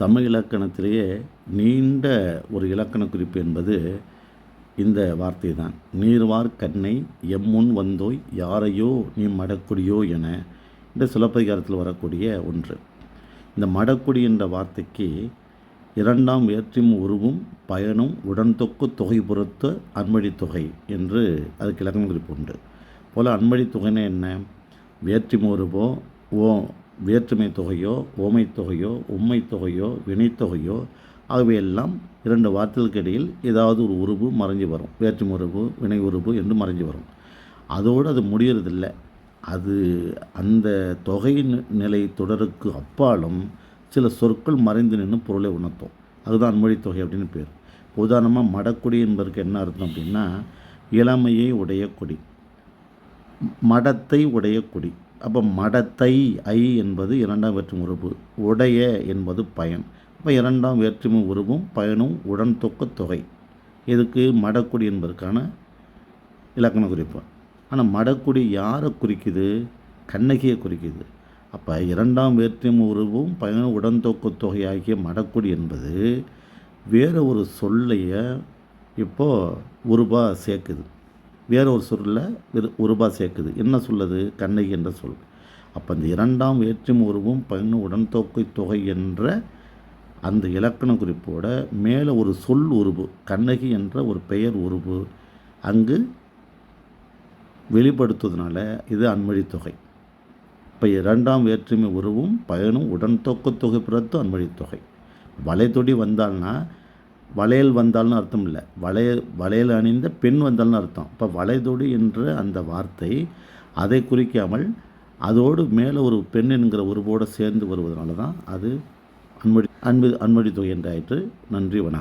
தமிழ் இலக்கணத்திலேயே நீண்ட ஒரு இலக்கண குறிப்பு என்பது இந்த வார்த்தை தான் நீர்வார் கண்ணை எம்முன் வந்தோய் யாரையோ நீ மடக்குடியோ என இந்த சிலப்பதிகாரத்தில் வரக்கூடிய ஒன்று. இந்த மடக்குடி என்ற வார்த்தைக்கு இரண்டாம் வேற்றும் உருவும் பயனும் உடன்தொக்கு தொகை பொறுத்த அன்மொழி தொகை என்று அதுக்கு இலக்கண குறிப்பு உண்டு. போல் அன்மொழி தொகைன்னா என்ன? வேற்றும் உருவோ ஓ வேற்றுமை தொகையோ ஓமை தொகையோ உண்மை தொகையோ வினைத்தொகையோ ஆகவையெல்லாம் இரண்டு வார்த்தைகளுக்கு இடையில் ஏதாவது ஒரு உருவு மறைஞ்சு வரும். வேற்றுமை உருவு வினை உருவு என்று மறைஞ்சு வரும். அதோடு அது முடியறதில்ல. அது அந்த தொகை நிலை தொடருக்கு அப்பாலும் சில சொற்கள் மறைந்து நின்று பொருளை உணர்த்தும். அதுதான் மொழித்தொகை தொகை அப்படின்னு பேர். உதாரணமாக மடக்குடி என்பதற்கு என்ன அர்த்தம் அப்படின்னா இளமையை உடைய கொடி மடத்தை உடைய கொடி. அப்போ மடத்தை ஐ என்பது இரண்டாம் வேற்றுமை உறுப்பு உடைய என்பது பயன். அப்போ இரண்டாம் வேற்றுமை உருவும் பயனும் உடன் தொக்க தொகை. இதுக்கு மடக்குடி என்பதற்கான இலக்கண குறிப்பு. ஆனால் மடக்குடி யாரை குறிக்குது? கண்ணகியை குறிக்குது. அப்போ இரண்டாம் வேற்றுமை உருவும் பயனும் உடன் தொக்க தொகை ஆகிய மடக்குடி என்பது வேறு ஒரு சொல்லைய இப்போது உருபா சேர்க்குது. வேற ஒரு சொல்லில் உருபா சேர்க்குது. என்ன சொல்லுது? கண்ணகி என்ற சொல். அப்போ இந்த இரண்டாம் வேற்றுமை உருவும் பயனு உடன்தொகை தொகை என்ற அந்த இலக்கண குறிப்போட மேலே ஒரு சொல் உருவு கண்ணகி என்ற ஒரு பெயர் உருவு அங்கு வெளிப்படுத்துவதனால இது அன்மொழி தொகை. இப்போ இரண்டாம் வேற்றுமை உருவும் பயனும் உடன்தொக்க தொகை பிறத்து அன்மொழி தொகை. வளைத்தொடி வந்தால்னா வளையல் வந்தால்னு அர்த்தம் இல்லை. வளைய வளையல் அணிந்த பெண் வந்தால்னு அர்த்தம். இப்போ வளைதொடு என்ற அந்த வார்த்தை அதை குறிக்காமல் அதோடு மேலே ஒரு பெண் என்கிற உருவோடு சேர்ந்து வருவதனால தான் அது அன்மொழி அன்பு அன்மொழி தொகை என்றாயிற்று. நன்றி வணக்கம்.